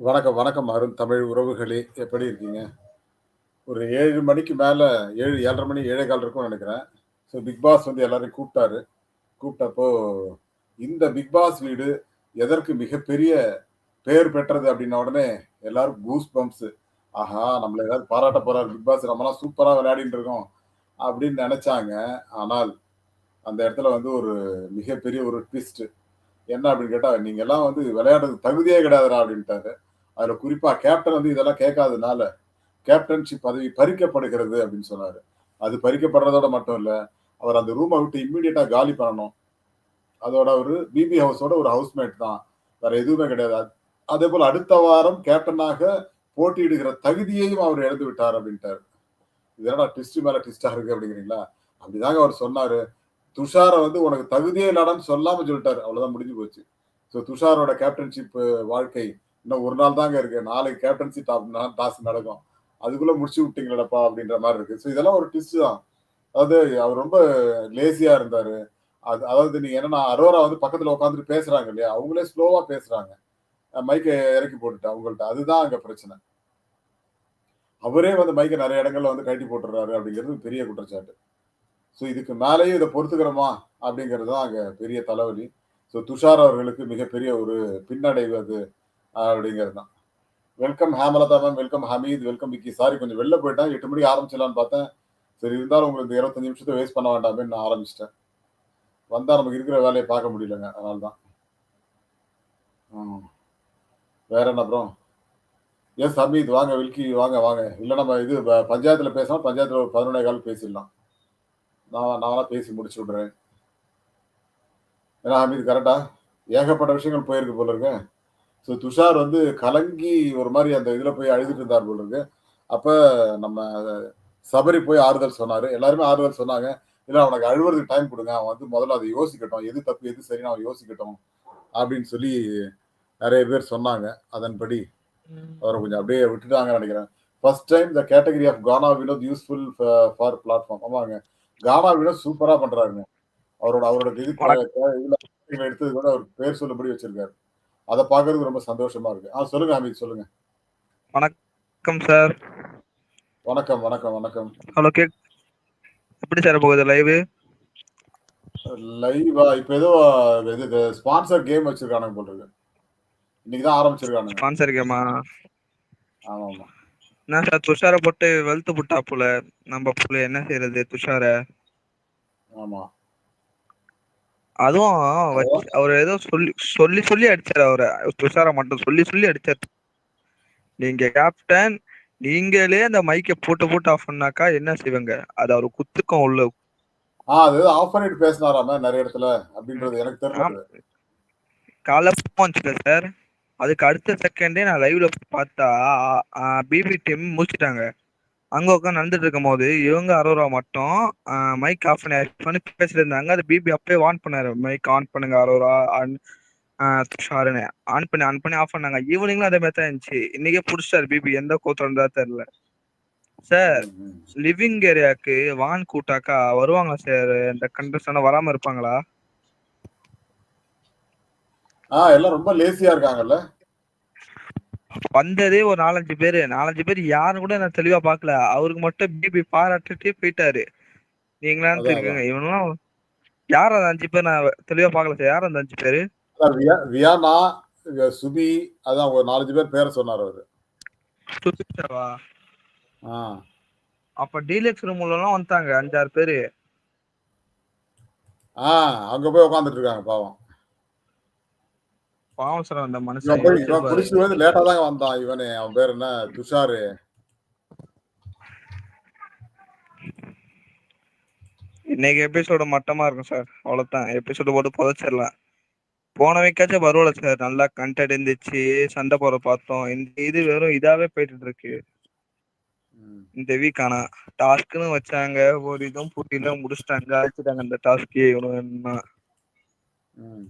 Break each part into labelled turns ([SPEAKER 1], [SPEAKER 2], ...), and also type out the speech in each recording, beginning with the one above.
[SPEAKER 1] வணக்கம், வணக்கம் அருண் தமிழ் உறவுகளே! எப்படி இருக்கீங்க? ஒரு ஏழு மணிக்கு மேலே ஏழு ஏழரை மணி 7:15 இருக்கும்னு நினைக்கிறேன் ஸோ பிக் பாஸ் வந்து எல்லாரையும் கூப்பிட்டாரு கூப்பிட்டப்போ இந்த பிக் பாஸ் வீடு எதற்கு மிகப்பெரிய பெயர் பெற்றது அப்படின்ன உடனே எல்லாரும் கூஸ் பம்ப்ஸு ஆஹா! நம்மளை ஏதாவது பாராட்ட போறாரு பிக் பாஸ் நம்மலாம் சூப்பராக விளையாடிட்டு இருக்கோம். அப்படின்னு நினச்சாங்க ஆனால், அந்த இடத்துல வந்து ஒரு மிகப்பெரிய ஒரு ட்விஸ்ட். என்ன அப்படின்னு கேட்டால் நீங்கள்லாம் வந்து விளையாடுறதுக்கு தகுதியே கிடையாதுடா" அப்படின்ட்டாரு அதுல குறிப்பா கேப்டன் வந்து இதெல்லாம் கேட்காதனால, "கேப்டன்ஷிப் பதவி பறிக்கப்படுகிறது" அப்படின்னு சொன்னாரு. அது பறிக்கப்படுறதோட மட்டும் இல்ல, அவர் அந்த ரூமை விட்டு இம்மிடியட்டா காலி பண்ணணும். அதோட ஒரு பிபி ஹவுஸோட ஒரு ஹவுஸ்மேட் தான். வேற எதுவுமே கிடையாது. அதே போல அடுத்த வாரம் கேப்டனாக போட்டியிடுகிற தகுதியையும் அவர் இழந்து விட்டார் அப்படின்ட்டார் இது என்னடா ட்விஸ்ட் மேல ட்விஸ்ட்டா இருக்கு அப்படிங்கிறீங்களா அப்படிதாங்க அவர் சொன்னாரு. துஷார வந்து உனக்கு தகுதியே இல்லடான்னு சொல்லாம சொல்லிட்டாரு. அவ்வளவுதான் முடிஞ்சு போச்சு. ஸோ துஷாரோட கேப்டன்ஷிப் வாழ்க்கை இன்னும் ஒரு நாள் தாங்க இருக்கு. நாளைக்கு கேப்டன்சி டாப் டாஸ் நடக்கும். அதுக்குள்ள முடிச்சு விட்டீங்களடப்பா அப்படின்ற மாதிரி இருக்கு. ஸோ இதெல்லாம் ஒரு டிஸ்ட் தான். அதாவது அவர் ரொம்ப லேசியா இருந்தாரு. அது அதாவது நீ என்னன்னா அரோரா வந்து பக்கத்துல உட்கார்ந்துட்டு பேசுறாங்க இல்லையா? அவங்களே ஸ்லோவா பேசுறாங்க. மைக்கை மைக்க இறக்கி போட்டுட்டு அவங்கள்ட்ட. அதுதான் அங்க பிரச்சனை. அவரே வந்து மைக்க நிறைய இடங்கள்ல வந்து கட்டி போட்டுறாரு அப்படிங்கிறது பெரிய குற்றச்சாட்டு. ஸோ இதுக்கு மேலயும் இதை பொறுத்துக்கிறோமா? அப்படிங்கிறது தான் அங்க பெரிய தலைவலி. ஸோ துஷார் அவர்களுக்கு மிகப்பெரிய ஒரு பின்னடைவு அது அப்படிங்கிறது தான். Welcome Hemalatha ma'am, welcome Hameed, welcome Vicky. Sorry கொஞ்சம் வெளில போயிட்டேன். எட்டு மணிக்கு ஆரம்பிச்சிடலான்னு பார்த்தேன். சரி இருந்தாலும் உங்களுக்கு இந்த 25 நிமிஷத்த வேஸ்ட் பண்ண வேண்டாமேன்னு நான் ஆரம்பிச்சிட்டேன் வந்தால் நமக்கு இருக்கிற வேலையை பார்க்க முடியலங்க. அதனால தான். வேற என்ன அப்புறம் எஸ் ஹமீத் வாங்க வில்கி வாங்க, வாங்க. இல்லை நம்ம இது ப பேசலாம். பஞ்சாயத்தில் ஒரு 11:15 பேசிடலாம். நான் நான் பேசி முடிச்சு விடுறேன். ஏன்னா ஹமீத் கரெக்டாக ஏகப்பட்ட விஷயங்கள் போயிருக்கு போல இருக்கேன் ஸோ துஷார் வந்து கலங்கி ஒரு மாரி அந்த இதுல போய் அழுதுட்டு இருந்தார் போல இருக்கு. அப்ப நம்ம சபரி போய் ஆறுதல் சொன்னாரு. எல்லாருமே ஆறுதல் சொன்னாங்க. இல்ல அவனுக்கு அழுவுறதுக்கு டைம் குடுங்க. அவன் வந்து முதல்ல அத யோசிக்கட்டும். எது தப்பு, எது சரின்னு அவன் யோசிக்கட்டும். அப்டின்னு சொல்லி நெறைய பேர் சொன்னாங்க. அதன்படி அவர கொஞ்சம் அப்டியே விட்டுட்டாங்கன்னு நெனைக்கிறேன். First time the category of Gana Vinod useful ஃப ஃபார் பிளாட்ஃபார்ம். ஆமாங்க. கானா வினோத் சூப்பரா பண்றாருங்க. அவரோட அவரோட இது இதுல எடுத்தது கூட அவர் பேர் சொல்லும்படி வச்சிருக்காரு. அத பார்க்கறதுக்கு ரொம்ப சந்தோஷமா இருக்கு. ஆ சொல்லுங்க ஹமீத் சொல்லுங்க.
[SPEAKER 2] வணக்கம் சார்.
[SPEAKER 1] வணக்கம், வணக்கம், வணக்கம்.
[SPEAKER 2] ஹலோ கேக் எப்படி சார் போகுது லைவு?
[SPEAKER 1] லைவா இப்ப ஏதோ இது ஸ்பான்சர் கேம் வச்சிருக்கானுங்க போல இருக்கு. இன்னைக்கு தான் ஆரம்பிச்சிருக்கானுங்க.
[SPEAKER 2] ஸ்பான்சர் கேமா?
[SPEAKER 1] ஆமாமா.
[SPEAKER 2] என்ன சார் துஷார போட்டு வெளுத்து புட்டாப்புல. நம்ம புள்ள என்ன செய்றது துஷார?
[SPEAKER 1] ஆமா.
[SPEAKER 2] அதுவும் அவரு ஏதோ சொல்லி சொல்லி சொல்லி அடிச்சாரு அவர. துஷார மட்டும் சொல்லி சொல்லி அடிச்சாரு. நீங்க கேப்டன். நீங்களே அந்த மைக்க போட்டு போட்டு ஆஃப் பண்ணாக்கா என்ன செய்வீங்க? அது அவரு குத்துக்கும் உள்ள.
[SPEAKER 1] அது ஆஃப் பண்ணிட்டு பேசினாராமே நெறைய இடத்துல அப்டின்றது எனக்கு தெரியல
[SPEAKER 2] வந்துச்சுல சார். அதுக்கு அடுத்த செகண்டே நான் லைவ்ல பார்த்தா பிபி டீம் முடிச்சுட்டாங்க. அங்க உட்கார்ந்து நடந்துட்டு இருக்கும்போது, இவங்க அரோரா மட்டும் மைக் ஆஃப் பண்ணி ஆஃப் பண்ணி பேசிட்டு இருந்தாங்க. அது பிபி அப்பயே வார்ன் பண்ணாரு. மைக் ஆன் பண்ணுங்க அரோரா துஷாருன்னு. ஆன் பண்ணி ஆன் பண்ணி ஆஃப் பண்ணாங்க. ஈவினிங்கும் அதே மாரி தான் இருந்துச்சு. இன்னைக்கே புடிச்சிட்டாரு பிபி எந்த இருந்தாரோ தெரியல. சார். லிவிங் ஏரியாக்கு வான் கூட்டாக்கா வருவாங்களா சார்? இந்த கண்டஸ்டன்ட் வராம இருப்பாங்களா?
[SPEAKER 1] ஆ எல்லாம் ரொம்ப லேசியா இருக்காங்கல்ல?
[SPEAKER 2] வந்ததே ஒரு 4, 5 பேரு. 4, 5 பேர் யாருன்னு கூட நான் தெளிவா பார்க்கல. அவருக்கு மட்டும் பிபி பாராட்டிட்டு போயிட்டாரு. தெரியுங்க.
[SPEAKER 1] அதான்.
[SPEAKER 2] இவனுங்கலாம் யார் அந்த 5 பேர் நான் தெளிவா பார்க்கல சார். யார் அந்த 5 பேரு?
[SPEAKER 1] வியானா, சுபி அதான் ஒரு 4, 5 பேர் பேர சொன்னாரு அவரு.
[SPEAKER 2] சுபிக்ஷாவா?
[SPEAKER 1] ஆ.
[SPEAKER 2] அப்ப டீலக்ஸ் ரூம்லலாம் வந்துட்டாங்க 5, 6 பேரு.
[SPEAKER 1] ஆ அங்க போய் உட்கார்ந்துட்டு இருக்காங்க பாவம்.
[SPEAKER 2] பாவம் சார் அந்த மனுஷன்
[SPEAKER 1] இவன். புடிச்சிட்டு வந்து லேட்டா தாங்க வந்தான் இவனு. அவன் பேர் என்ன? துஷாரு.
[SPEAKER 2] இன்னைக்கு எபிசோடு மட்டமா இருக்கும் சார். அவ்வளவுதான். எபிசோடு போட்டு புதைச்சிடலாம். போன வீக்காச்சும் பரவால்ல சார். நல்லா கன்டென்ட் இருந்துச்சு. சண்டை போட பார்த்தோம். இந்த இது வெறும் இதாவே போயிட்டு இருக்கு. இந்த வீக் ஆனா டாஸ்க்ன்னு வச்சாங்க. ஒரு இதுவும் புரியல முடிச்சுட்டாங்க. அழிச்சுட்டாங்க அந்த டாஸ்க்கே இவனுங்க
[SPEAKER 1] ம்.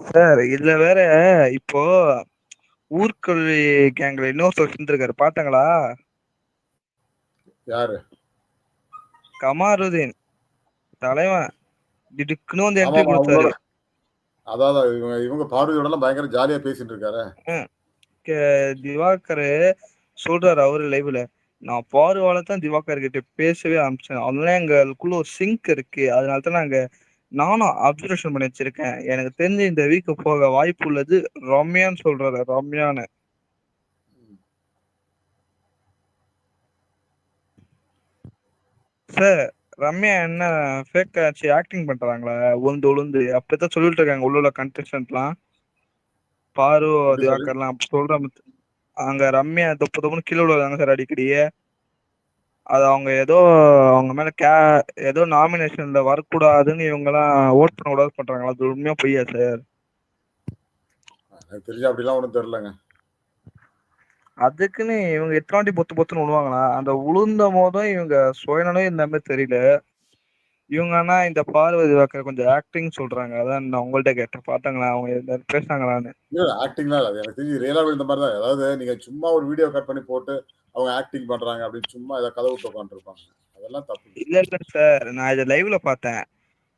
[SPEAKER 2] சார் இதுல வேற இப்போ ஊர்க்கொல்லி கேங்ல இன்னொருத்தர் இருந்திருக்காரு பாத்தாங்களா?
[SPEAKER 1] யாரு?
[SPEAKER 2] கமாருதீன். தலைவன். திடுக்குன்னு வந்து என்ட்ரி குடுத்தாரு.
[SPEAKER 1] அதான் இவங்க இவங்க பார்வதியோடலாம் பயங்கர ஜாலியா பேசிட்டு இருக்காரே.
[SPEAKER 2] திவாகர் சொல்றாரு அவரு லைவ்ல நான் பார்வால தான் திவாகர் கிட்ட பேசவே ஆரம்பிச்சேன் அதெல்லாம் எங்களுக்குள்ள ஒரு சிங்க் இருக்கு அதனால தான் நாங்க நானும் அப்சர்வேஷன் பண்ணி வச்சிருக்கேன். எனக்கு தெரிஞ்சு இந்த வீக் போக வாய்ப்பு உள்ளது ரம்யான்னு சொல்றாரு ரம்யான்னு. சார் ரம்யா என்ன ஃபேக் ஆச்சு? ஆக்டிங் பண்றாங்களா? உளுந்து உளுந்து. அப்படித்தான் சொல்லிட்டு இருக்காங்க உள்ள உள்ள கண்டெஸ்டன்ட்லாம் பாரு திவாகர்லாம் அப்படி சொல்ற அங்க ரம்யா தொப்பு தொப்புன்னு கீழே விழுவாங்க சார் அடிக்கடி அது அவங்க ஏதோ அவங்க மேல கே ஏதோ நாமினேஷன்ல வரக்கூடாதுன்னு இவங்க எல்லாம் ஓட் பண்ண கூடாது பண்றாங்களா அது உண்மையா பொய்யா சார்
[SPEAKER 1] எனக்கு தெரிஞ்சு அப்படிலாம் ஒன்றும் தெரிலங்க
[SPEAKER 2] அதுக்குன்னு இவங்க எத்தனை வாட்டி பொத்து பொத்துன்னு விழுவாங்களா அந்த உளுந்த போதும் இவங்க சுயநலம் இந்த மாதிரி தெரியல. இவங்க ஆனா இந்த பார்வதி வாக்கர் கொஞ்சம் ஆக்டிங் சொல்றாங்க. அதான் நான் உங்கள்ட்ட கேட்டேன். பாத்தாங்களா அவங்க பேசுனாங்களான்னு.
[SPEAKER 1] இல்லை அது எனக்கு தெரிஞ்சு ரியலாக இந்த மாதிரி தான். அதாவது நீங்கள் சும்மா ஒரு வீடியோ கட் பண்ணி போட்டு அவங்க ஆக்டிங் பண்ணுறாங்க அப்படின்னு சும்மா ஏதாவது கதை விட்டு உட்காந்துருப்பாங்க அதெல்லாம் தப்பு.
[SPEAKER 2] இல்ல இல்ல சார் நான் இதை லைவ்ல பார்த்தேன்.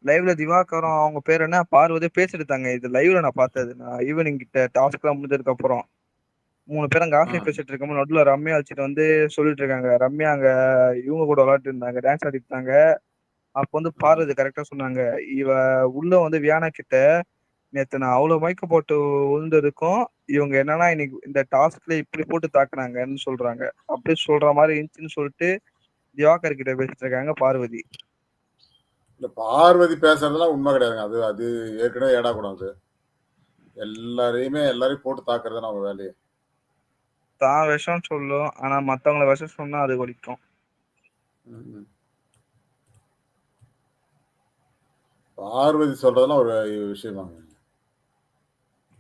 [SPEAKER 2] லைவ்ல திவாகரும் அவங்க பேர் என்ன? பார்வதி பேசிட்டு இருந்தாங்க இது லைவ்ல நான் பார்த்தது. நான் ஈவினிங் கிட்ட டாஸ்க் எல்லாம் முடிஞ்சதுக்கு அப்புறம். மூணு பேரும் அங்க ஆசை. பேசிட்டு இருக்கோம் நடுவுல ரம்யா வச்சுட்டு வந்து சொல்லிட்டு இருக்காங்க. ரம்யா அங்க இவங்க கூட விளையாட்டு இருந்தாங்க. டான்ஸ் ஆடிட்டு இருந்தாங்க. அப்ப வந்து பார்வதி கரெக்டா சொன்னாங்க. இவ உள்ள வந்து வியானா கிட்ட நேத்து நான் அவ்வளவு மயக்க போட்டு விழுந்ததுக்கும் இவங்க என்னன்னா இன்னைக்கு இந்த டாஸ்க்ல இப்படி போட்டு தாக்குனாங்கன்னு சொல்றாங்க. அப்படி சொல்ற மாதிரி இருந்துச்சுன்னு சொல்லிட்டு திவாகர் கிட்ட பேசிட்டு இருக்காங்க பார்வதி.
[SPEAKER 1] இல்லை பார்வதி பேசுறதெல்லாம் உண்மை கிடையாதுங்க. அது அது ஏற்கனவே ஏடா கூடாது எல்லாரையுமே எல்லாரையும் போட்டு தாக்குறது நம்ம வேலையை.
[SPEAKER 2] தான் விஷம் சொல்லும். ஆனா மத்தவங்கள விஷம் சொன்னா அது வலிக்கும்
[SPEAKER 1] ம். பார்வதி சொல்றதெல்லாம் ஒரு விஷயமாங்க.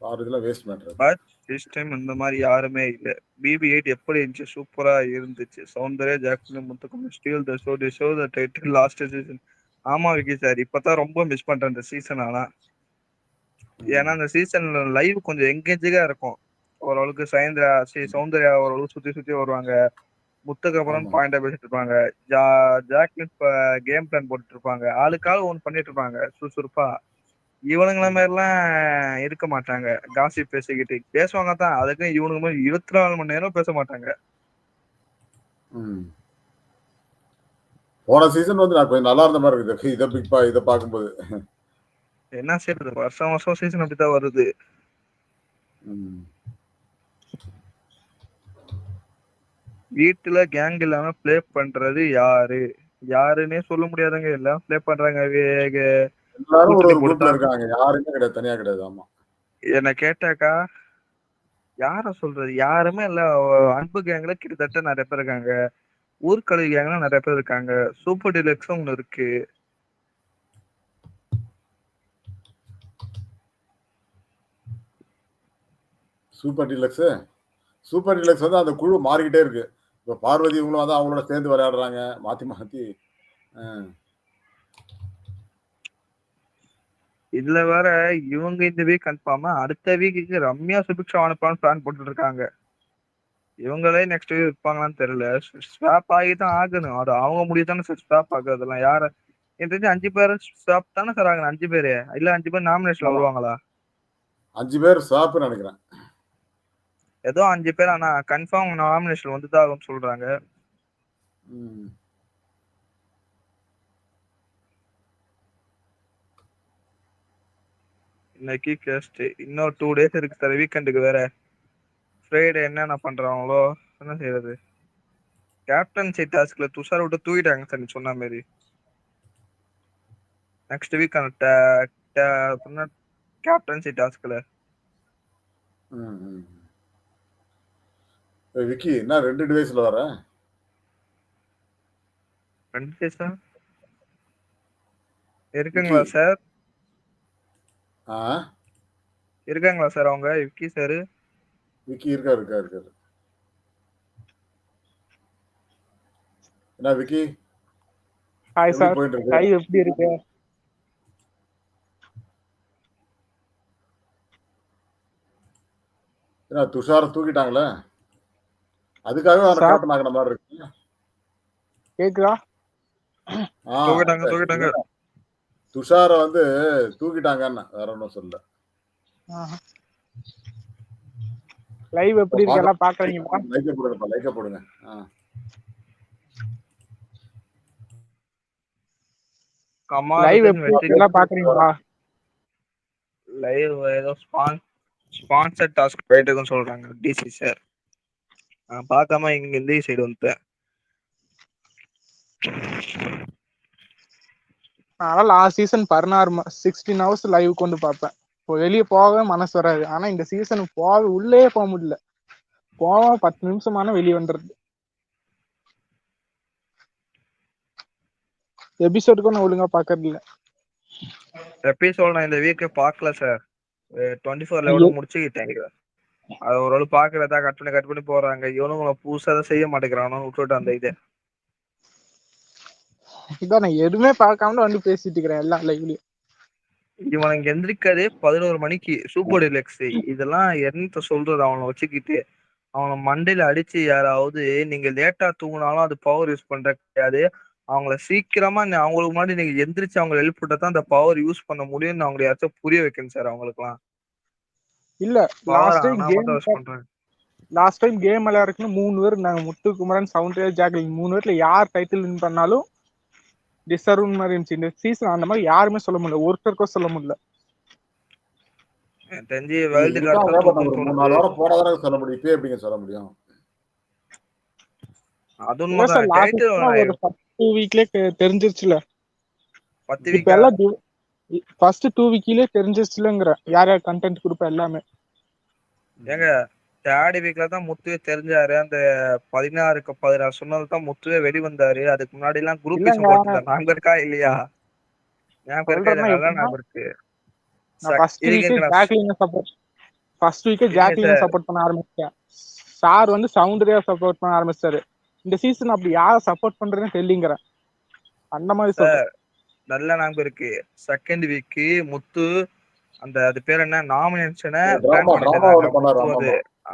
[SPEAKER 1] பார்வதிலாம் வேஸ்ட் மேட்ரு
[SPEAKER 2] திஸ் டைம் இந்த மாதிரி யாருமே இல்ல. பிபி எயிட் எப்படி இருந்துச்சு? சூப்பரா இருந்துச்சு. Soundarya Jacqueline முத்துக்கும் steal the show the show the title last season ஆமா விக்கி சார் இப்பதான் ரொம்ப மிஸ் பண்றேன் இந்த சீசன் ஆனா. ஏன்னா அந்த சீசன்ல லைவ் கொஞ்சம் எங்கேஜிங்கா இருக்கும். ஓரளவுக்கு சயந்திரா ஸ்ரீ சௌந்தர்யா ஓரளவுக்கு சுத்தி சுத்தி வருவாங்க. முத்துக்கு அப்புறம்
[SPEAKER 1] ஆமா.
[SPEAKER 2] பாயிண்டா பேசிட்டு இருப்பாங்க ஜா ஜாக்லின் கேம் பிளான் போட்டுட்டு இருப்பாங்க ஆளுக்காள் ஒன்று பண்ணிட்டு இருப்பாங்க சுறுசுறுப்பா. இவனுங்கள மாதிரிலாம் இருக்க மாட்டாங்க. காசி பேசிக்கிட்டு பேசுவாங்க தான். அதுக்கு இவனுங்க மாதிரி இருபத்தி நாலு மணி நேரம் பேச மாட்டாங்க.
[SPEAKER 1] போன சீசன் வந்து நான் கொஞ்சம் நல்லா இருந்த மாதிரி இருக்குது. இதை பிக் இதை பார்க்கும்போது.
[SPEAKER 2] என்ன செய்யறது வருஷம் வருஷம் சீசன் அப்படித்தான் வருது. வீட்டுல கேங் இல்லாம ப்ளே பண்றது யாரு? யாருன்னே சொல்ல முடியாதுங்க. எல்லாம் ப்ளே பண்றாங்க.
[SPEAKER 1] எல்லாரும் ஒரு குரூப்ல இருக்காங்க. யாருமே கிடையாது. தனியா கிடையாது. ஆமா.
[SPEAKER 2] என்ன கேட்டாக்கா யார சொல்றது? யாருமே இல்ல. அன்பு கேங்ல கிட்டத்தட்ட நிறைய பேர் இருக்காங்க. ஊர்க்கழி கேங்ல நிறைய பேர் இருக்காங்க. சூப்பர் டிலக்ஸும் ஒண்ணு இருக்கு.
[SPEAKER 1] சூப்பர் டீலக்ஸ் சூப்பர் டீலக்ஸ் வந்து அந்த குழு மாறிக்கிட்டே இருக்கு. இப்போ பார்வதி இவங்களும் வந்து அவங்களோட சேர்ந்து விளையாடுறாங்க. மாத்தி மாத்தி.
[SPEAKER 2] இதுல வேற இவங்க இந்த வீக் கன்ஃபார்மா அடுத்த வீக்குக்கு ரம்யா சுபிக்ஷா அனுப்பான்னு பிளான் போட்டுட்டு இருக்காங்க இவங்களே நெக்ஸ்ட் வீக் இருப்பாங்களான்னு தெரியல. ஸ்வாப் ஆகி தான் ஆகணும். அது அவங்க முடிவு தானே சார் ஸ்வாப் ஆகுறதெல்லாம். யார? எனக்கு தெரிஞ்சு அஞ்சு பேர் ஸ்வாப் தானே சார் ஆகணும். அஞ்சு பேரு. இல்ல அஞ்சு பேர் நாமினேஷன்ல
[SPEAKER 1] ஆமா.
[SPEAKER 2] வருவாங்களா?
[SPEAKER 1] அஞ்சு பேர் ஸ்வாப்னு நினைக்கிறேன்.
[SPEAKER 2] ஏதோ அஞ்சு பேர் ஆனா கன்ஃபார்ம் நாமினேஷன் வந்து தான் ஆகும்னு சொல்றாங்க. இன்னைக்கு கேஸ்ட் இன்னும் டூ டேஸ் இருக்கு சார் வீக்கெண்டுக்கு வேற. ஃப்ரைடே என்னென்ன பண்றாங்களோ என்ன செய்யறது கேப்டன்சி டாஸ்க்ல துஷார் விட்டு தூக்கிட்டாங்க சார் நீ சொன்ன மாதிரி நெக்ஸ்ட் வீக் அந்த கேப்டன்சி டாஸ்க்ல
[SPEAKER 1] விக்கி என்ன ரெண்டு டிவைஸ்ல வர?
[SPEAKER 2] ரெண்டு டேஸா இருக்குங்களா சார்?
[SPEAKER 1] ஆ?
[SPEAKER 2] இருக்காங்களா சார் அவங்க? விக்கி சார்?
[SPEAKER 1] விக்கி இருக்கா இருக்கா இருக்காரு என்ன விக்கி?
[SPEAKER 3] ஹாய்
[SPEAKER 1] எப்படி
[SPEAKER 3] சார் ஹாய் எப்படி இருக்கு?
[SPEAKER 1] என்ன துஷார தூக்கிட்டாங்களே?
[SPEAKER 3] சார்.
[SPEAKER 1] கேப்டன் ஆகின மாதிரி இருக்கு.
[SPEAKER 3] கேக்குதா?
[SPEAKER 2] தூக்கிட்டாங்க. தூக்கிட்டாங்க.
[SPEAKER 1] துஷார வந்து தூக்கிட்டாங்கன்னு வேற ஒன்றும் சொல்ல
[SPEAKER 3] லைவ் எப்படி இருக்கு? எல்லாம் பாக்குறீங்களா?
[SPEAKER 1] லைக்க போடுங்கப்பா லைக்க போடுங்க. ஆ.
[SPEAKER 3] லைவ் எப்படி இருக்கு? எல்லாம் பாக்குறீங்களா?
[SPEAKER 2] லைவ் ஏதோ ஸ்பான் ஸ்பான்சர் டாஸ்க் போயிட்டு இருக்குன்னு சொல்றாங்க டிசி சார் நான் பார்க்காம இங்க இந்த சைடு வந்துட்டேன்.
[SPEAKER 3] அதனால லாஸ்ட் சீசன் பதினாறு சிக்ஸ்டீன் ஹவர்ஸ் லைவ் கொண்டு பார்ப்பேன். இப்போ வெளியே போகவே மனசு வராது. ஆனா இந்த சீசன் போக உள்ளே போக முடியல. போவா பத்து நிமிஷமான வெளியே வந்துடுது எபிசோடுக்கும் நான் ஒழுங்கா பாக்குறது இல்ல.
[SPEAKER 2] எபிசோட் நான் இந்த வீக் பார்க்கல சார் டுவெண்ட்டி ஃபோர் லெவலில் முடிச்சுக்கிட்டேன். அது ஒரு பாக்குறதா கட் பண்ணி கட் பண்ணி போறாங்க இவனுங்களை புதுசா தான் செய்ய மாட்டேங்கிறானு. விட்டுட்டு அந்த இது.
[SPEAKER 3] இதான் நான் எதுவுமே பார்க்காம வந்து பேசிட்டு இருக்கிறேன் எல்லா லைவ்லயும்
[SPEAKER 2] இவனுங்க எந்திரிக்காதே. பதினோரு மணிக்கு சூப்பர் டிலக்ஸ். இதெல்லாம் என்னத்த சொல்றது? அவனை வச்சுக்கிட்டு அவனை மண்டையில அடிச்சு யாராவது நீங்க லேட்டா தூங்கினாலும் அது பவர் யூஸ் பண்ற கிடையாது. அவங்கள சீக்கிரமா அவங்களுக்கு முன்னாடி நீங்க எந்திரிச்சு அவங்க எழுப்பிட்டா தான் அந்த பவர் யூஸ் பண்ண முடியும்னு அவங்களை யாராச்சும் புரிய வைக்கணும் சார் அவங்களுக்குலாம்
[SPEAKER 3] இல்ல last time game last time game விளையாடுறதுக்குன்னு மூணு பேர் நாங்க முத்து குமரன் சவுண்ட் ஜாக்லின். மூணு பேர்ல யார் டைட்டில் வின் பண்ணாலும் டிசர்வ் மாதிரி இருந்துச்சு. இந்த சீசன் அந்த மாதிரி யாருமே சொல்ல முடியல. ஒருத்தருக்கும் சொல்ல முடியல.
[SPEAKER 2] தெரிஞ்சு வேர்ல்டு கப்
[SPEAKER 1] வாரம் போனதானே சொல்ல முடியும். இப்பயே எப்படிங்க சொல்ல முடியும்?
[SPEAKER 2] அது
[SPEAKER 3] இல்ல சார்
[SPEAKER 2] உண்மைதான்
[SPEAKER 3] லாஸ்ட்
[SPEAKER 2] டைட்டில்
[SPEAKER 3] ஒரு டூ வீக்லயே தெரிஞ்சிருச்சுல.
[SPEAKER 2] பத்து
[SPEAKER 3] இப்ப எல்லாம் ஃபர்ஸ்ட் டூ வீக்லயே தெரிஞ்சிருச்சுலங்கிற யார் யார் கண்டென்ட் கொடுப்பா எல்லாமே.
[SPEAKER 2] ஏங்க தேர்ட் வீக்ல தான் முத்துவே தெரிஞ்சாரு. அந்த பதினாறுக்கு பதினாறு சொன்னது தான் முத்துவே வெளிவந்தாரு. அதுக்கு முன்னாடி எல்லாம் குரூப் நாங்க இருக்கா? இல்லையா? ஞாபகம் இருக்கா? ஞாபகம் இருக்கு.
[SPEAKER 3] First week Jacqueline support
[SPEAKER 2] sir.
[SPEAKER 3] பண்ண ஆரம்பிச்சேன் சார் வந்து சவுண்டரியா சப்போர்ட் பண்ண ஆரம்பிச்சாரு. இந்த சீசன் அப்படி யார சப்போர்ட் பண்றேன்னு தெரியலங்கிறேன். அந்த மாதிரி சொல்றேன்
[SPEAKER 2] நல்ல ஞாபகம் இருக்கு. செகண்ட் வீக் முத்து அந்த அது பேர் என்ன? நாமினேஷனை.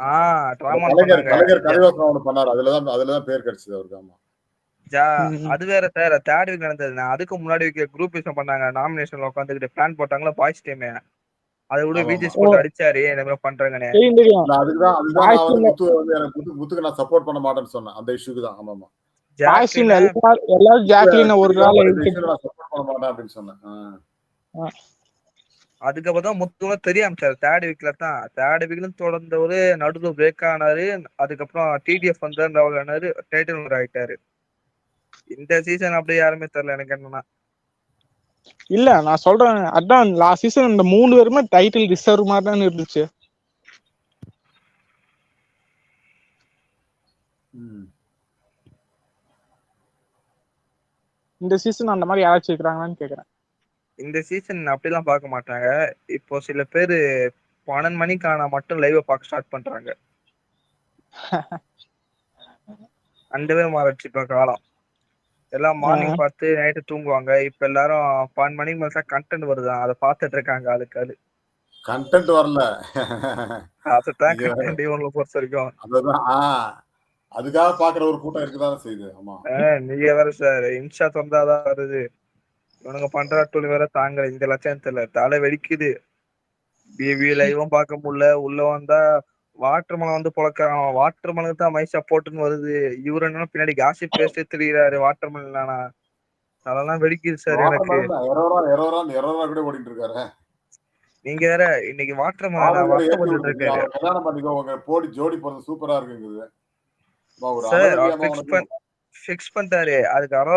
[SPEAKER 2] ஆஹ் டிராமா
[SPEAKER 1] கலைஞர்
[SPEAKER 2] பண்ணாங்க.
[SPEAKER 1] கலைஞர் கலைவாசனம் ஒண்ணு பண்ணாரு. அதுலதான் அதுலதான் பேர் கிடைச்சது அவருக்கு ஆமா.
[SPEAKER 2] ஜா-
[SPEAKER 3] ம்.
[SPEAKER 2] அது வேற சார் தேர்ட் வீக் நடந்தது. நான் அதுக்கு முன்னாடி குரூப் விஷயம் பண்ணாங்க. நாமினேஷன்ல உட்காந்துக்கிட்டு பிளான் போட்டாங்களா? பாய்ஸ் டீம் அதை விட விஜய். ஸ்போர்ட் அடிச்சாரு. இந்த மாதிரி பண்றாங்கன்னு.
[SPEAKER 1] அதுக்குதான் அதுதான் முத்துக்கு நான் சப்போர்ட் பண்ண மாட்டேன்னு சொன்னேன். அந்த இஷ்யூக்கு தான். ஆமா.
[SPEAKER 2] ஜாக்லின
[SPEAKER 3] எல்லாரும் எல்லாரும் ஜாக்லின ஒரு நாள்
[SPEAKER 1] அப்படின்னு சொன்னேன்.
[SPEAKER 2] அதுக்கப்புறம் தான் முத்துவ தெரிய ஆரம்பிச்சாரு. தேர்ட் வீக்ல தான். தேர்ட் வீக்ல தொடர்ந்தவரு நடுவில் பிரேக் ஆனாரு அதுக்கப்புறம் டிடிஎஃப் வந்து லெவல் ஆனாரு டைட்டில் ஆயிட்டாரு. இந்த சீசன் அப்படியே யாருமே தெரியல எனக்கு என்னன்னா.
[SPEAKER 3] இல்ல நான் சொல்றேன். அதான் லாஸ்ட் சீசன் இந்த மூணு பேருமே டைட்டில் ரிசர்வ் மாதிரி தான் இருந்துச்சு.
[SPEAKER 1] ம்.
[SPEAKER 3] இந்த சீசன் அந்த மாதிரி யாராச்சும் இருக்கிறாங்களான்னு கேக்குறேன்.
[SPEAKER 2] இந்த சீசன் அப்படிலாம் பார்க்க மாட்டாங்க. இப்போ சில பேர் பன்னெண்டு மணிக்கான மட்டும் லைவ் பார்க்க ஸ்டார்ட் பண்றாங்க. அண்டவே மாறிடுச்சு இப்ப காலம். எல்லாம் மார்னிங் பார்த்து நைட்டு தூங்குவாங்க. இப்ப எல்லாரும் பன்னெண்டு மணிக்கு மேல கண்டென்ட் வருதான் அதை பார்த்துட்டு இருக்காங்க அதுக்கு அது
[SPEAKER 1] கண்டென்ட் வரல.
[SPEAKER 2] அதுதான்
[SPEAKER 1] ஐயோ.
[SPEAKER 2] கண்டென்ட் இவங்களை பொறுத்த வரைக்கும்.
[SPEAKER 1] அதுதான் ஆ, அதுக்காக பாக்குற ஒரு கூட்டம் இருக்குதானே செய்யுது ஆமா.
[SPEAKER 2] நீங்க வேற சார் இன்ஸ்டா திறந்தாதான் வருது. இவனுங்க பண்ற டூல் வேற தாங்கல இந்த லட்சம் தெரியல. தலை வெடிக்குது. பிபி லைவும் பார்க்க முடியல. உள்ள வந்தா வாட்டர் மலை வந்து பொழக்கிறான். வாட்டர் மலுக்கு தான் மைசா போட்டுன்னு வருது. இவரு என்ன பின்னாடி காசி பேசிட்டு தெரியுறாரு வாட்டர் மலனா அதெல்லாம் வெடிக்குது சார் எனக்கு.
[SPEAKER 1] கூட ஓடிட்டு இருக்காரு.
[SPEAKER 2] நீங்க வேற இன்னைக்கு வாட்டர் மலன்
[SPEAKER 1] பண்ணிக்கோ உங்க போடி ஜோடி போறது சூப்பரா இருக்குங்குது அம்மா, ஒரு
[SPEAKER 2] சார்
[SPEAKER 1] அழகியம்மா
[SPEAKER 2] ஃபிக்ஸ் பண்ணிட்டாரு. அதுக்கு அரோ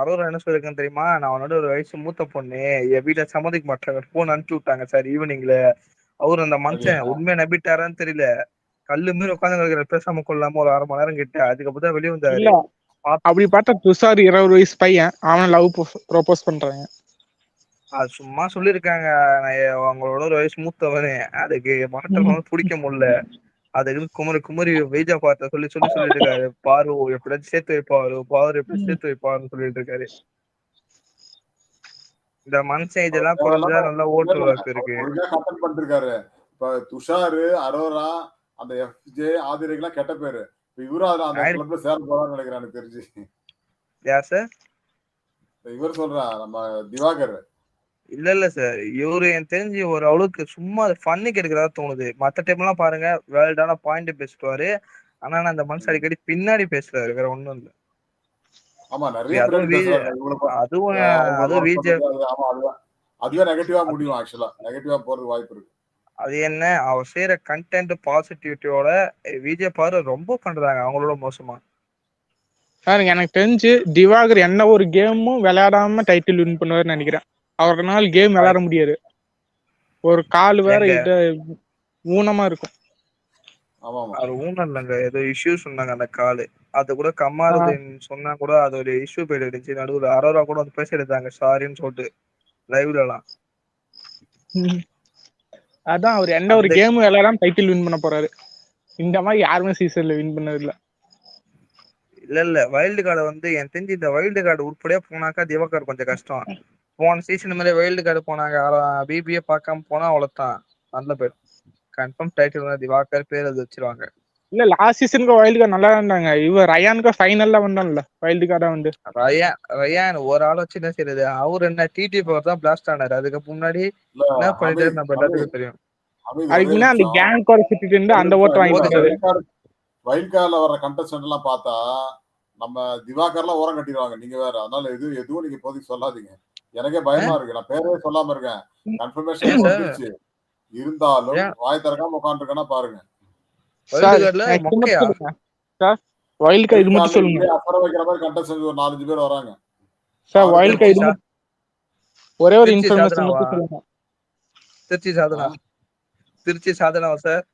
[SPEAKER 2] அரோரா என்ன சொல்லிருக்கேன்னு தெரியுமா? நான் அவனோட ஒரு வயசு மூத்த பொண்ணு. என் வீட்டுல சம்மதிக்க மாட்டாங்க போன் அனுப்பிச்சு விட்டாங்க சார் ஈவினிங்ல அவர் அந்த மனுஷன் உண்மையை நம்பிட்டாரான்னு தெரியல. கல்லு மீறி உட்காந்து கிடக்குற பேசாம கொள்ளாம ஒரு அரை மணி நேரம் கிட்ட அதுக்கப்புறம் தான் வெளியே வந்தாரு.
[SPEAKER 3] இல்ல. அப்படி பார்த்தா துஷார் இருபது வயசு பையன். அவனை லவ் ப்ரோபோஸ் பண்றாங்க.
[SPEAKER 2] அது சும்மா சொல்லிருக்காங்க நான் எ- அவங்களோட ஒரு வயசு மூத்தவனே. அதுக்கு மாற்றம் பிடிக்க முடியல. அதுக்கு குமரி குமரி வெய்ஜா பார்த்த சொல்லி சொல்லி சொல்லிட்டு இருக்காரு. பாரு எப்படியாச்சும் சேர்த்து வைப்பாரு பாரு எப்படி சேர்த்து வைப்பாருன்னு சொல்லிட்டு இருக்காரு. இந்த மனுஷன் இதெல்லாம் குறைஞ்சா நல்லா ஓட்டு வாக்கு இருக்கு.
[SPEAKER 1] இருக்காரு இப்ப துஷாரு அரோரா அந்த எஃப்ஜே ஆதிரைக்கெல்லாம் கெட்ட பேரு. இவரும் அதுல அந்த கிளப்ல சேர போறான்னு நினைக்கிறேன் எனக்கு தெரிஞ்சு.
[SPEAKER 2] யார் சார்?
[SPEAKER 1] இவர் சொல்றா நம்ம திவாகர்.
[SPEAKER 2] இல்ல இல்ல சார் இவரு எனக்கு தெரிஞ்சு ஒரு அளவுக்கு சும்மா ஃபன்னுக்கு எடுக்கிறதா தோணுது. மத்த டைம் எல்லாம் பாருங்க. வேல்டான பாயிண்ட் பேசுவாரு ஆனா நான் அந்த மனுஷன் அடிக்கடி பின்னாடி பேசுறாரு. வேற ஒண்ணும் இல்ல.
[SPEAKER 1] ஆமா நிறைய
[SPEAKER 2] அதுவும். அதுவும் விஜய்
[SPEAKER 1] அதுவே நெகட்டிவா முடியும் ஆக்சுவலா நெகட்டிவா போறதுக்கு வாய்ப்பு இருக்கு.
[SPEAKER 2] அது என்ன? அவர் செய்யற கண்டென்ட் பாசிட்டிவிட்டியோட விஜய் பாரு ரொம்ப பண்றாங்க. அவங்களோட மோசமா.
[SPEAKER 3] சார் எனக்கு தெரிஞ்சு திவாகர் என்ன ஒரு கேமும் விளையாடாம டைட்டில் வின் பண்ணுவாருன்னு நினைக்கிறேன். அவர்னால கேம் விளையாட முடியாது. ஒரு கால் வேற ஊனமா இருக்கும்.
[SPEAKER 1] ஆமா ஆமா
[SPEAKER 2] அவர் ஊனம் இல்லைங்க ஏதோ இஷ்யூ சொன்னாங்க அந்த காலு அது கூட கமாருதீன் சொன்னா கூட அது ஒரு இஷ்யூ போயிட்டு இருந்துச்சு. நடுவுல அரோரா கூட வந்து பேசி எடுத்தாங்க. சாரின்னு சொல்லிட்டு. லைவ்ல எல்லாம்
[SPEAKER 3] அதான் அவர் எந்த ஒரு கேம் விளையாடாம டைட்டில் வின் பண்ண போறாரு. இந்த மாதிரி யாருமே சீசன்ல வின் பண்ணது இல்ல.
[SPEAKER 2] இல்ல இல்ல. வைல்டு கார்டு வந்து எனக்கு தெரிஞ்சு இந்த வைல்டு கார்டு உருப்படியா போனாக்கா திவாகர் கொஞ்சம் கஷ்டம். போன சீசன் மாதிரி வைல்டு கார்டு போனாங்க. பிபிஏ பார்க்காம போனா அவ்வளவுதான். நல்ல பேர் கன்ஃபார்ம் டைட்டில் திவாகர் பேர் அது வச்சிருவாங்க.
[SPEAKER 3] இல்ல லாஸ்ட் சீசனுக்கு வைல்டு கார்டு நல்லா இருந்தாங்க. இவர் ரயானுக்கு ஃபைனல்ல வந்தான்ல வைல்டு கார்டா வந்து.
[SPEAKER 2] ரயான் ரயான் ஒரு ஆள் வச்சு என்ன செய்யறது? அவர் என்ன டிடி பவர் தான் பிளாஸ்ட் ஆனாரு. அதுக்கு முன்னாடி என்ன பண்ணிட்டு நம்ம எல்லாத்துக்கும் தெரியும்.
[SPEAKER 3] அதுக்கு முன்னாடி அந்த. கேங் கூட சுத்திட்டு இருந்து அந்த ஓட்டு வாங்கி.
[SPEAKER 1] வைல்ட் கார்டுல வர கண்டஸ்டன்ட் எல்லாம் பார்த்தா நம்ம திவாகர்லாம் ஓரம் கட்டிடுவாங்க. நீங்க வேற. அதனால எது எதுவும் நீங்க இப்போதைக்கு சொல்லாதீங்க. எனக்கே பயமா இருக்கு. நான் பேரே சொல்லாம இருக்கேன். கன்ஃபர்மேஷன்? வந்துருச்சு. இருந்தாலும்? வாய் திறக்காம உட்காந்துருக்கேன்னா பாருங்க.
[SPEAKER 2] வைல்டு
[SPEAKER 3] கார்டு இது மட்டும் சொல்லுங்க.
[SPEAKER 1] இப்படியே அசர வைக்கிற மாதிரி கண்டஸ்டன்ட் ஒரு நாலஞ்சு பேர் வராங்க.
[SPEAKER 3] சார் வைல்டு கார்டு இது மட்டும் ஒரே ஒரு இன்ஃபர்மேஷன்
[SPEAKER 2] சாதனாவா?
[SPEAKER 3] மட்டும் சொல்லுங்க.
[SPEAKER 2] திருச்சி சாதனா? திருச்சி சாதனாவா சார்?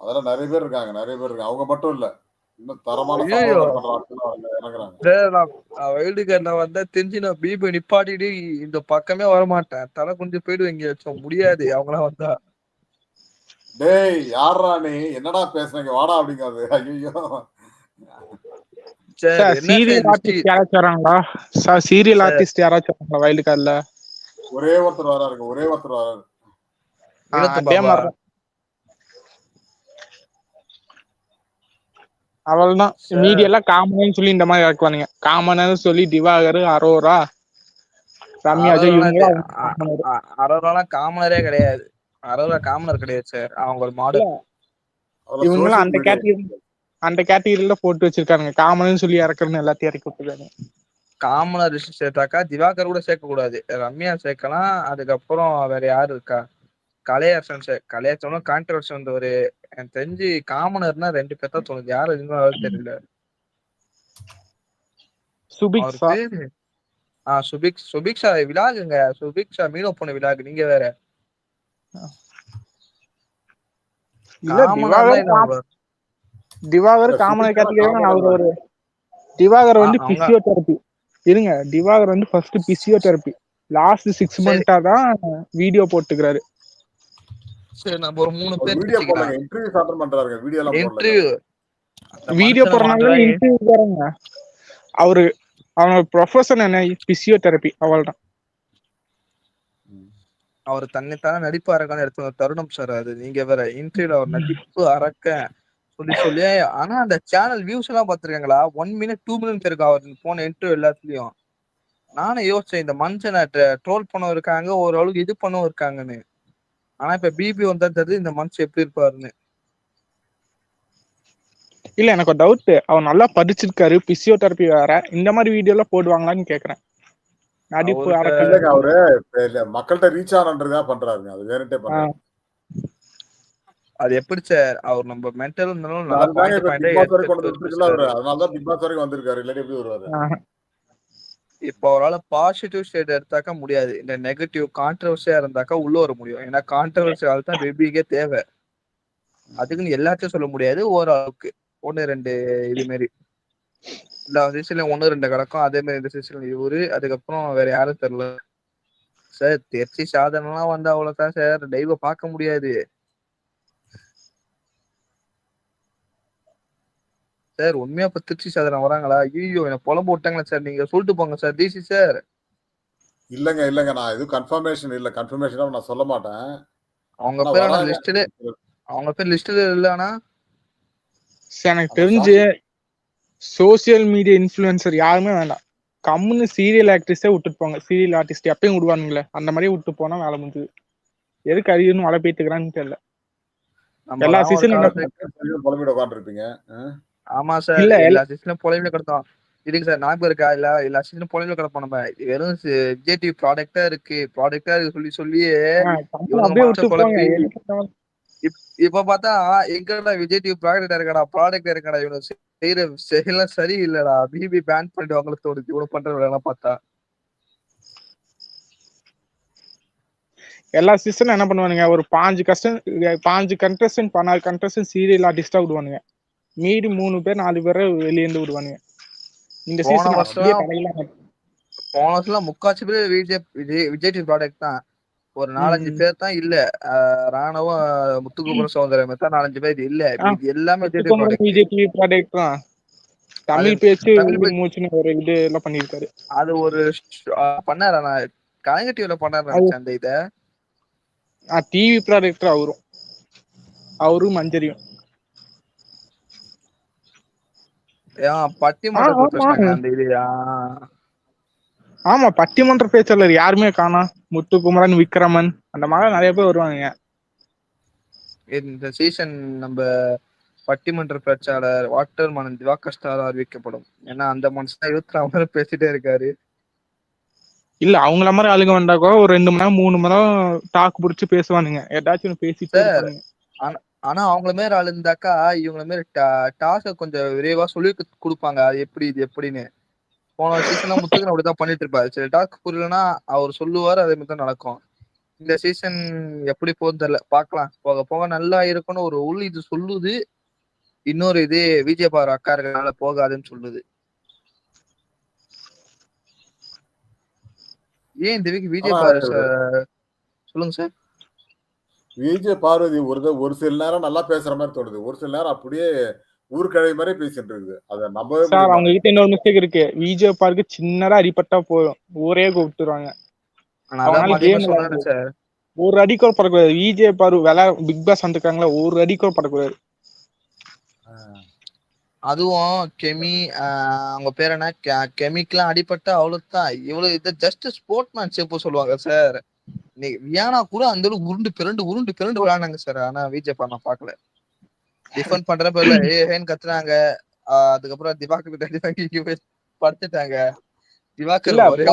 [SPEAKER 1] அதெல்லாம் நிறைய பேர் இருக்காங்க நிறைய பேர் இருக்காங்க. அவங்க மட்டும் இல்ல. இறங்குறாங்க.
[SPEAKER 2] சார் நான் வைல்டு வந்தா தெரிஞ்சு நான் பிபி நிப்பாட்டிட்டு இந்த பக்கமே வர மாட்டேன் தலை கொஞ்சம் போயிடுவேன் எங்கேயாச்சும். முடியாது அவங்களாம் வந்தா.
[SPEAKER 1] டேய் யாரா நீ? என்னடா பேசுனீங்க வாடா அப்படிங்கிறது ஐயோ
[SPEAKER 3] சீரியல் ஆர்டிஸ்ட் யாராச்சும் வராங்களா? சார் சீரியல் ஆர்டிஸ்ட் யாராச்சும் வராங்களா வைல்டு கார்டுல
[SPEAKER 1] ஒரே ஒருத்தர் வராருங்க ஒரே ஒருத்தர் வராரு.
[SPEAKER 3] மீதி எல்லாம் காமன் சொல்லி இந்த மாதிரி இறக்குவானுங்க. காமன் சொல்லி திவாகர் அரோரா ரம்யா அஜய் இவங்க
[SPEAKER 2] அரோராலாம் காமனரே கிடையாது. அரோரா காமனர் கிடையாது சார் அவங்க ஒரு மாடல்
[SPEAKER 3] இவங்களும்
[SPEAKER 1] social
[SPEAKER 3] அந்த. கேட்டகரி அந்த கேட்டகரியில போட்டு வச்சிருக்காங்க காமன் சொல்லி இறக்குறன்னு எல்லாத்தையும் இறக்கி விட்டுருக்காங்க.
[SPEAKER 2] காமனர் சேர்த்தாக்கா திவாகர் கூட சேர்க்க கூடாது ரம்யா சேர்க்கலாம். அதுக்கப்புறம் வேற யாரு இருக்கா? கலையரசன் சார் கலையரசனும் கான்ட்ரவர்சி வந்தவர் எனக்கு தெரிஞ்சு காமனர்னா ரெண்டு பேர் தான் தோணுது. யாரு இன்னும் தெரியல.
[SPEAKER 3] சுபிக்
[SPEAKER 2] அவர்
[SPEAKER 3] சா
[SPEAKER 2] பேரு ஆ சுபிக் சுபிக்ஷா விலாகுங்க. சுபிக்ஷா மீனோ பொண்ணு விலாகு. நீங்க வேற.
[SPEAKER 3] திவாகர்
[SPEAKER 2] என்ன
[SPEAKER 3] காம- திவாகர்
[SPEAKER 1] இல்ல,
[SPEAKER 3] காமன்
[SPEAKER 1] சுபிக்ஷா
[SPEAKER 3] கேட்டகரி
[SPEAKER 1] காமன்
[SPEAKER 3] அவர் ஒரு திவாகர் வந்து பிசியோதெரபி இருங்க திவாகர் வந்து ஃபர்ஸ்ட் பிசியோதெரபி லாஸ்ட் சிக்ஸ். மந்த்தா தான் வீடியோ போட்டுக்கிறாரு.
[SPEAKER 2] சரி நம்ம ஒரு மூணு
[SPEAKER 1] ஒரு
[SPEAKER 2] பேர்
[SPEAKER 1] வீடியோ போடுறாங்க இன்டர்வியூ பண்றாருங்க வீடியோ எல்லாம் போடல.
[SPEAKER 2] இன்டர்வியூ
[SPEAKER 3] வீடியோ போடுறனால இன்டர்வியூ போறாங்க அவரு அவனோட ப்ரொஃபஷன் என்ன? பிசியோதெரபி அவள்தான்.
[SPEAKER 2] அவர் தன்னைத்தானே நடிப்பு அரக்கான எடுத்து தருணம் சார் அது. நீங்க வேற இன்டர்வியூல அவர் நடிப்பு அரக்க சொல்லி சொல்லி ஆனா அந்த சேனல் வியூஸ் எல்லாம் பாத்துருக்காங்களா ஒன் மினிட் டூ மினிட்ஸ் இருக்கு அவர் போன இன்டர்வியூ எல்லாத்துலயும். நானே யோசிச்சேன் இந்த மனுஷனை ட்ரோல் பண்ணவும் இருக்காங்க ஓரளவுக்கு இது பண்ணவும் இருக்காங்கன்னு. ஆனா இப்ப பிபி வந்தா தெரியுது இந்த மனுஷன் எப்படி இருப்பாருன்னு.
[SPEAKER 3] இல்ல எனக்கு ஒரு டவுட் அவர் நல்லா படிச்சிருக்காரு பிசியோதெரபி வேற. இந்த மாதிரி வீடியோ எல்லாம் போடுவாங்களான்னு கேக்குறேன். நடிப்பு
[SPEAKER 1] இல்லைங்க அவரு மக்கள்கிட்ட ரீச் ஆனன்றதா பண்றாருங்க. அது வேணுட்டே பண்றாரு.
[SPEAKER 2] அது எப்படி சார் அவர் நம்ம மென்டல் இருந்தாலும் பாயிண்ட்
[SPEAKER 1] இப்ப பிக் பாஸ் வரைக்கும் கொண்டு
[SPEAKER 2] பாயிண்ட்
[SPEAKER 1] வந்துருக்குல்ல அவரு. அதனாலதான் பிக் பாஸ் வரைக்கும் வந்திருக்காரு. இல்லாட்டி எப்படி வருவாரு.
[SPEAKER 2] இப்போ அவரால் பாசிட்டிவ் ஸ்டேட் எடுத்தாக்கா முடியாது. இந்த நெகட்டிவ் கான்ட்ரவர்சியா இருந்தாக்கா உள்ள வர முடியும். ஏன்னா கான்ட்ரவர்சியால் தான் வெபிக்கே தேவை. அதுக்குன்னு எல்லாத்தையும் சொல்ல முடியாது. ஓரளவுக்கு. ஒன்னு ரெண்டு இது மாரி. இந்த சீசன்ல ஒன்னு ரெண்டு கிடக்கும். அதே மாதிரி இந்த சீசன்ல இவரு அதுக்கப்புறம் வேற யாரும் தெரியல. சார் தெர்ச்சி சாதனம்லாம் வந்து அவ்வளவுதான் சார். லைவை பார்க்க முடியாது. சார் உண்மையா இப்ப திருச்சி சாதனம் வராங்களா? ஐயோ என்ன புலம்பு விட்டாங்களா சார். நீங்க சொல்லிட்டு போங்க சார் டிசி சார்.
[SPEAKER 1] இல்லங்க இல்லங்க. நான் எதுவும் கன்ஃபர்மேஷன் இல்ல. கன்ஃபர்மேஷனா நான் சொல்ல மாட்டேன்.
[SPEAKER 2] அவங்க பேர் ஆனா. லிஸ்ட்ல அவங்க பேர் லிஸ்ட்ல இல்ல ஆனா
[SPEAKER 3] எனக்கு தெரிஞ்சு சோசியல் மீடியா இன்ஃபுளுசர் யாருமே வேண்டாம். கம்முன்னு சீரியல் ஆக்ட்ரிஸே விட்டுட்டு போங்க. சீரியல் ஆர்டிஸ்ட் எப்பயும் விடுவானுங்களே. அந்த மாதிரி விட்டு போனா வேலை முடிஞ்சுது எதுக்கு அரியர்னு மழை பெய்த்துக்கிறான்னு தெரியல. எல்லா
[SPEAKER 1] புலம்பிட உட்காந்துருப்பீங்க
[SPEAKER 2] ஆமா சார்.
[SPEAKER 3] இல்ல,
[SPEAKER 2] எல்லா சீசனும் பொலையில கிடத்தோம் இதுக்கு சார் ஞாபகம் இருக்கா? இல்ல எல்லா சீசனும் பொலையில கிடப்போம் நம்ம. வெறும் விஜய் டிவி ப்ராடக்டா இருக்கு. ப்ராடக்டா இருக்கு சொல்லி சொல்லியே இப்ப பார்த்தா எங்கடா விஜய் டிவி ப்ராடக்ட் இருக்கடா ப்ராடக்ட் இருக்கடா இவனு செய்யற செயலாம் சரி இல்லடா பிபி பேன் பண்ணிட்டு அவங்களுக்கு தோணுது இவ்வளவு பண்ற வேலை பார்த்தா.
[SPEAKER 3] எல்லா சீசனும் என்ன பண்ணுவானுங்க? ஒரு பாஞ்சு கஷ்டம் பாஞ்சு கண்டஸ்டன் பதினாறு கண்டஸ்டன் சீரியல் ஆர்டிஸ்டா விடுவானுங்க. மீதி மூணு பேர் நாலு பேரை வெளியே இருந்து விடுவானுங்க. இந்த சீசன் அப்படியே
[SPEAKER 2] போன வருஷம் முக்காட்சி பேர் விஜய் விஜய் விஜய் டிவி ப்ராடக்ட் தான். ஒரு நாலஞ்சு. பேர் தான் இல்ல. ராணுவம் முத்துக்குமர சௌந்தரம் தான் நாலஞ்சு பேர் இல்ல. இது எல்லாமே விஜய் ப்ராடக்ட்
[SPEAKER 3] தான். தமிழ் பேச்சு. மூச்சுன்னு ஒரு இது எல்லாம் பண்ணிருக்காரு
[SPEAKER 2] அது ஒரு பண்ணாரா? நான் கலைஞர் டிவில பண்ணாரு அந்த இத.
[SPEAKER 3] டிவி ப்ராடக்ட் அவரும். அவரும் மஞ்சரியும்
[SPEAKER 2] ஏன் பட்டிமன்றத்துல
[SPEAKER 3] ஆமா. பட்டிமன்ற பேச்சாளர் யாருமே காணா. முத்துக்குமரன் விக்ரமன் அந்த மாதிரி நிறைய பேர் வருவாங்க.
[SPEAKER 2] இந்த சீசன் நம்ம பட்டிமன்ற பேச்சாளர் வாட்டர் மனன் திவாகர் ஸ்டார் அறிவிக்கப்படும். ஏன்னா அந்த மனுஷன் இருபத்தி நாலு மணி பேசிட்டே இருக்காரு.
[SPEAKER 3] இல்ல அவங்கள மாதிரி ஆளுங்க வந்தா கூட ஒரு ரெண்டு மணி நேரம் மூணு மணி நேரம் டாக் புடிச்சு பேசுவானுங்க. ஏதாச்சும் பேசிட்டே
[SPEAKER 2] ஆனா அவங்கள மாரி ஆள் இருந்தாக்கா இவங்கள மாரி டாஸ்க கொஞ்சம் விரைவா சொல்லி கு- கொடுப்பாங்க. அது எப்படி இது எப்படின்னு. போன சீசன்ல முத்துக்கு அப்படிதான் பண்ணிட்டு இருப்பாரு. சரி டாஸ்க் புரியலன்னா அவர் சொல்லுவாரு அதே மாதிரி தான் நடக்கும். இந்த சீசன் எப்படி போகுதுன்னு தெரியல. பார்க்கலாம். போக போக நல்லா இருக்கும்னு ஒரு உள் இது சொல்லுது. இன்னொரு இது விஜய் பாரு அக்கா இருக்கனால போகாதுன்னு சொல்லுது. ஏன் இந்த வீக் விஜய் பாரு sir- சொல்லுங்க சார்
[SPEAKER 1] விஜய் பார்வதி ஒரு ஒரு சில நேரம் நல்லா பேசுற மாதிரி தோணுது. ஒரு சில நேரம் அப்படியே ஊர்க்கழை மாதிரி பேசிட்டு இருக்குது. அதை நம்பவே
[SPEAKER 3] சார். அவங்க கிட்ட இன்னொரு மிஸ்டேக் இருக்கு. விஜய் பார்க்கு சின்னதா அடிபட்டா போதும். ஊரே கூப்பிட்டுருவாங்க. ஒரு அடி கூட படக்கூடாது. விஜய் பாரு விளா பிக் பாஸ் வந்துருக்காங்களா ஒரு அடி கூட படக்கூடாது.
[SPEAKER 2] அதுவும் கெமி ஆஹ் அவங்க பேர் என்ன? கெ- கெமிக்கெல்லாம் அடிபட்டா அவ்வளவுதான். இவ்வளவு இது ஜஸ்ட் ஸ்போர்ட் மேன் ஷேப் சொல்லுவாங்க சார். வியானா கூட அந்த அளவுக்கு உருண்டு பிறண்டு உருண்டு பிறண்டு விளையாடுனாங்க சார் ஆனா விஜய் நான் பார்க்கல. டிஃபன் பண்ற பேர்ல ஏ ஹேன்னு கத்துனாங்க. அதுக்கப்புறம் திவாகர் வாங்கி போய் படுத்துட்டாங்க. திவாகர்
[SPEAKER 3] இல்ல,
[SPEAKER 2] ஒரே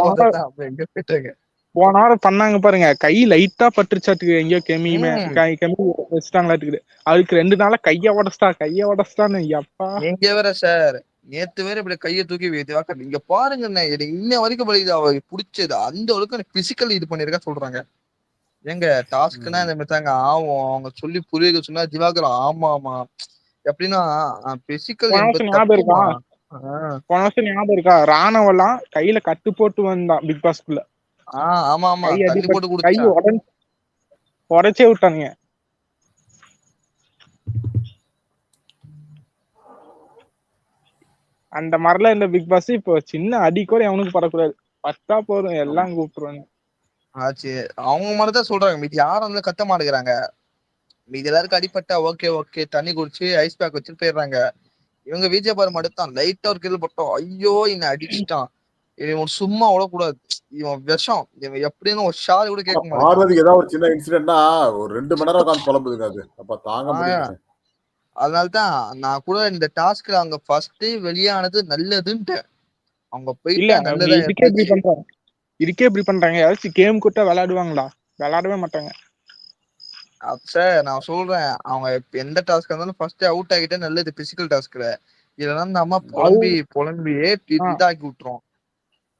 [SPEAKER 2] அப்ப எங்க போயிட்டாங்க?
[SPEAKER 3] போன வாரம் பண்ணாங்க பாருங்க கை லைட்டா பட்டுருச்சாட்டுக்கு எங்கேயோ கெமியுமே. கெமி வச்சுட்டாங்களாட்டுக்குது. அதுக்கு ரெண்டு நாளா கைய உடச்சிட்டா கைய உடச்சிட்டான்னு எப்பா.
[SPEAKER 2] நீங்க வேற சார் நேத்து வேற இப்படி கையை தூக்கி திவாகர் இங்க பாருங்க இன்ன வரைக்கும் பழகுது அவ பிடிச்சது. அந்த அளவுக்கு பிசிக்கல் இது பண்ணிருக்கா சொல்றாங்க. ஏங்க டாஸ்க்னா இந்த மாதிரி தாங்க ஆகும். அவங்க சொல்லி புரிய சொன்னா திவாகர் ஆமா ஆமா எப்படின்னா பிசிக்கல்
[SPEAKER 3] போன வருஷம் ஞாபகம் இருக்கா? ராணவெல்லாம் கையில கட்டு போட்டு வந்தான் பிக் பாஸ்க்குள்ள
[SPEAKER 2] ஆமா ஆமா
[SPEAKER 3] கை
[SPEAKER 2] போட்டு
[SPEAKER 3] கை உடைச்சே விட்டானுங்க. அந்த மாதிரிலாம் இந்த பிக் பாஸ் இப்போ சின்ன அடி கூட எவனுக்கு படக்கூடாது. பத்தா போதும் எல்லாம் கூப்பிட்டுருவாங்க
[SPEAKER 2] ஆச்சு. அவங்க மாதிரிதான் சொல்றாங்க. மீதி யாரும் வந்து கத்த மாட்டேங்கிறாங்க? மீதி எல்லாருக்கும் அடிப்பட்டா ஓகே ஓகே தண்ணி குடிச்சு ஐஸ் பேக் வச்சுட்டு போயிடுறாங்க. இவங்க விஜய் பாரு மட்டும் தான் லைட்டா ஒரு கில் பட்டோம். ஐயோ இவன் அடிச்சுட்டான். இவன் சும்மா விடக்கூடாது. இவன் விஷம். இவன் எப்படின்னு ஒரு ஷால் கூட கேட்க மாட்டான்
[SPEAKER 1] ஏதாவது ஒரு சின்ன இன்சிடென்ட்னா ஒரு ரெண்டு மணி நேரம் உட்காந்து புலம்புதுங்க அது. அப்ப தாங்க
[SPEAKER 2] ஆ.
[SPEAKER 1] முடியல
[SPEAKER 2] அதனாலதான் நான் கூட இந்த டாஸ்க்ல அவங்க ஃபர்ஸ்ட் வெளியானது நல்லதுன்ட்டு. அவங்க போயிட்டு நல்லதா
[SPEAKER 3] இதுக்கே இப்படி. பண்றாங்க இதுக்கே இப்படி பண்றாங்க. யாராச்சும் கேம் கூட்டா விளையாடுவாங்களா? விளையாடவே மாட்டாங்க.
[SPEAKER 2] சார் நான் சொல்றேன். அவங்க எந்த டாஸ்க் இருந்தாலும் ஃபர்ஸ்ட் அவுட் ஆகிட்டே நல்லது பிசிக்கல் டாஸ்க்ல இல்லைன்னா இந்த அம்மா புலம்பி புலம்பியே. இதாக்கி விட்டுரும்.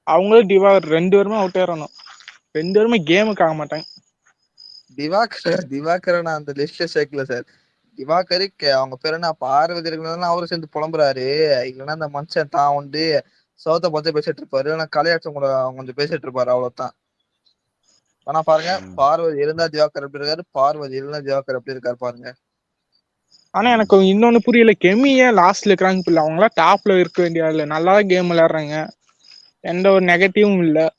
[SPEAKER 3] அவங்களும் டிவா ரெண்டு பேருமே அவுட் ஆயிடணும் ரெண்டு பேருமே கேமுக்கு ஆக மாட்டாங்க.
[SPEAKER 2] திவாகர் திவாகரை நான் அந்த லிஸ்ட்ல சேர்க்கல சார் திவாகர் கே- அவங்க பேர் என்ன? பார்வதி இருக்கிறதுனால அவரும் சேர்ந்து புலம்புறாரு. இல்லைன்னா அந்த மனுஷன் தான் வந்து சௌத்த பார்த்து பேசிட்டு இருப்பாரு. இல்லைன்னா கலையாட்சம் கூட கொஞ்சம் பேசிட்டு இருப்பாரு. அவ்வளவுதான். ஆனா பாருங்க. பார்வதி இருந்தா திவாகர் எப்படி இருக்காரு? பார்வதி இருந்தா திவாகர் எப்படி இருக்காரு பாருங்க.
[SPEAKER 3] ஆனா எனக்கு இன்னொன்னு புரியல. கெமி ஏன் லாஸ்ட்ல இருக்கிறாங்க புரியல. அவங்களாம் டாப்ல இருக்க வேண்டிய நல்லா கேம் விளையாடுறாங்க. எந்த ஒரு நெகட்டிவும் இல்ல.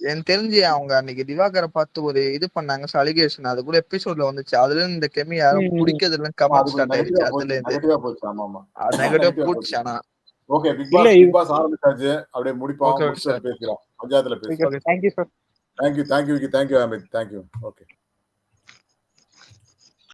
[SPEAKER 2] எனக்கு தெரிஞ்சு அவங்க அன்னைக்கு திவாகரை பார்த்து ஒரு இது பண்ணாங்க அலிகேஷன். அது கூட எபிசோட்ல வந்துச்சு. அதுல இருந்து இந்த கெமி யாரும்
[SPEAKER 3] ம்.
[SPEAKER 2] பிடிக்கிறது இல்லைன்னு
[SPEAKER 1] ஆமா,
[SPEAKER 2] கமெண்ட்
[SPEAKER 1] அது
[SPEAKER 2] ஸ்டார்ட் ஆயிடுச்சு அதுல இருந்து
[SPEAKER 1] நெகட்டிவா போச்சு.
[SPEAKER 2] ஆனா
[SPEAKER 1] okay Bigg Boss Bigg Boss ஆரம்பிச்சாச்சு. அப்படியே முடிப்போம். பேசலாம் பஞ்சாயத்துல பேசலாம்
[SPEAKER 3] thank you sir
[SPEAKER 1] thank you thank you Vicky thank you Amit thank you okay